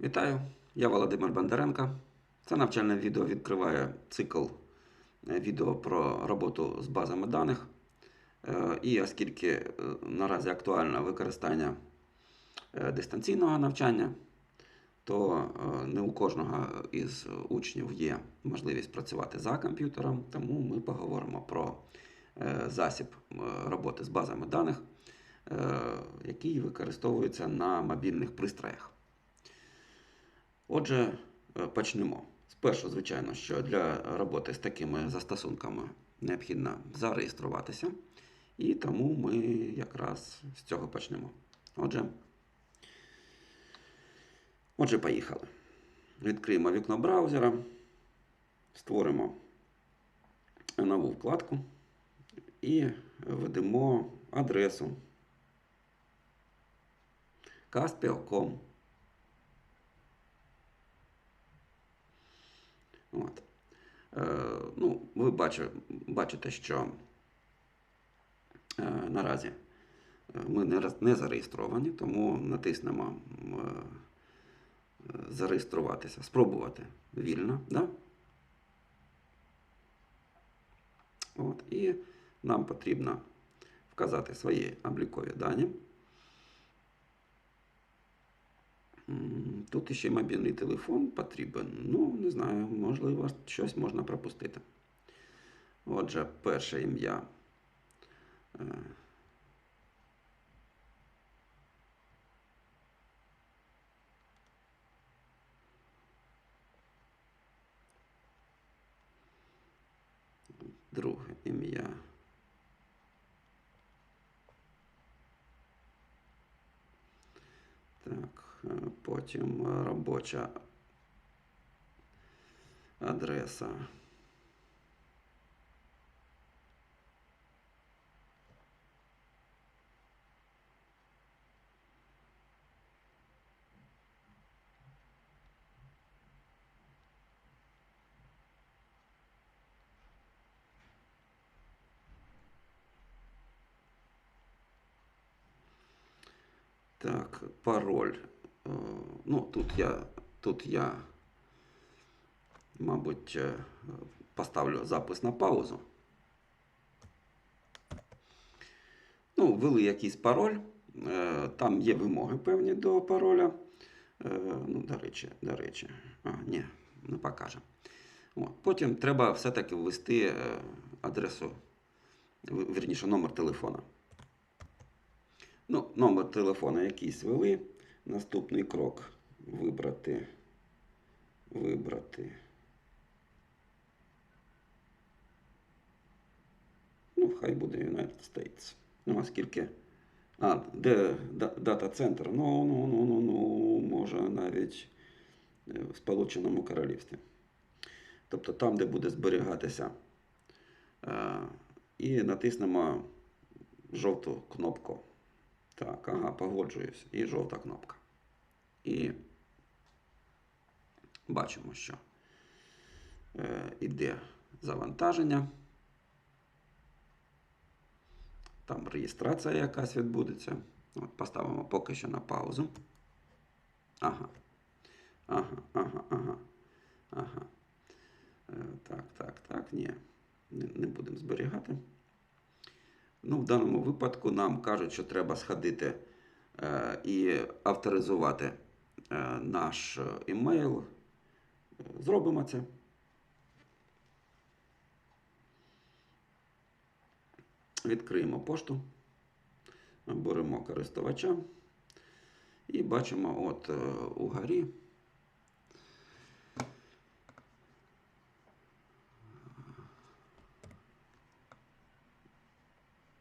Вітаю, я Володимир Бондаренко. Це навчальне відео відкриває цикл е, відео про роботу з базами даних. Е, І оскільки е, наразі актуальне використання дистанційного навчання, то не у кожного із учнів є можливість працювати за комп'ютером, тому ми поговоримо про засіб роботи з базами даних, який використовується на мобільних пристроях. Отже, е, почнемо. Спершу, звичайно, що для роботи з такими застосунками необхідно зареєструватися, і тому ми якраз з цього почнемо. Отже, отже, поїхали. Відкриємо вікно браузера, створимо нову вкладку і введемо адресу caspio.com. От. Е, ну, ви бачи, бачите, що е, наразі е, ми не, не зареєстровані, тому натиснемо е, зареєструватися, спробувати вільно. Да? От, і нам потрібно вказати свої облікові дані. Тут ще мобільний телефон потрібен. Ну, не знаю, можливо, щось можна пропустити. Отже, перше ім'я. Е, Друге ім'я. Потім робоча адреса. Так, пароль. Е, Ну, тут я, тут я, мабуть, е, поставлю запис на паузу. Ну, ввели якийсь пароль. Е, Там є вимоги певні до пароля. Ну, до речі, до речі. А, ні, не покаже. От. Потім треба все-таки ввести адресу, вірніше, номер телефона. Ну, номер телефона якийсь ввели. Наступний крок вибрати. Вибрати. Ну, хай буде United States. Ну, оскільки. А, де дата-центр? Ну, ну, ну, ну, ну, може навіть е, в Сполученому Королівстві. Тобто там, де буде зберігатися. Е, І натиснемо жовту кнопку. Так, ага, погоджуюсь. І жовта кнопка. І бачимо, що е, іде завантаження. Там реєстрація якась відбудеться. От, поставимо поки що на паузу. Ага. Ага, ага, ага. Ага. Е, так, так, так, ні. Не, не будемо зберігати. Ну, в даному випадку нам кажуть, що треба сходити е, і авторизувати е, наш е, імейл. Е, Зробимо це. Відкриємо пошту, беремо користувача і бачимо от е, угорі.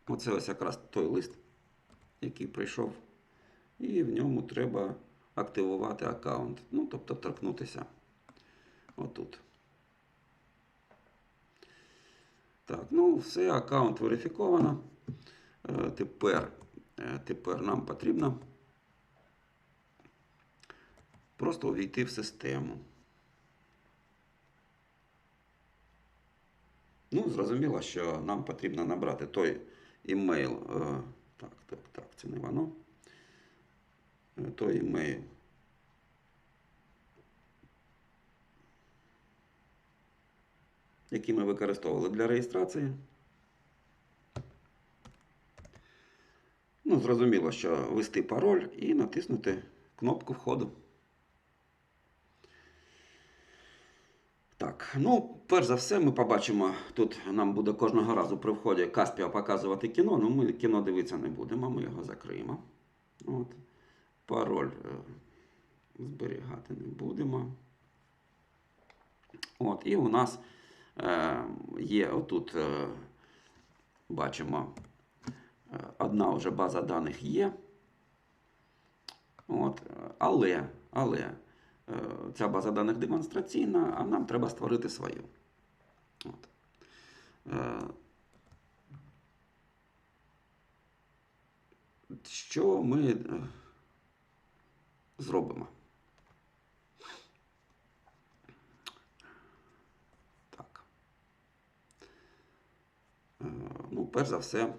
Оце ось якраз той лист, який прийшов, і в ньому треба активувати аккаунт. Ну, тобто торкнутися отут. Так, ну все, аккаунт верифіковано. Е, Тепер, е, тепер нам потрібно просто увійти в систему. Ну, зрозуміло, що нам потрібно набрати той імейл. е, Так, так, так, це не воно. Ну, той імейл. Які ми використовували для реєстрації. Ну, зрозуміло, що ввести пароль і натиснути кнопку входу. Так, ну, перш за все, ми побачимо, тут нам буде кожного разу при вході Каспія показувати кіно, але ми кіно дивитися не будемо, ми його закриємо. От. Пароль е, зберігати не будемо. От, і у нас е, є отут, е, бачимо, е, одна вже база даних є. От, але, але е, ця база даних демонстраційна, а нам треба створити свою. От. Е, Що ми е, зробимо? Так. Е, Ну, перш за все,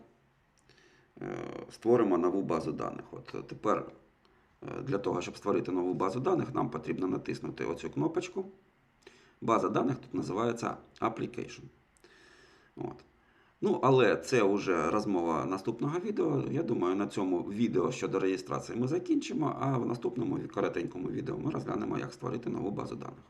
е, створимо нову базу даних. От е, тепер для того, щоб створити нову базу даних, нам потрібно натиснути оцю кнопочку. База даних тут називається Application. От. Ну, але це вже розмова наступного відео. Я думаю, на цьому відео щодо реєстрації ми закінчимо, а в наступному коротенькому відео ми розглянемо, як створити нову базу даних.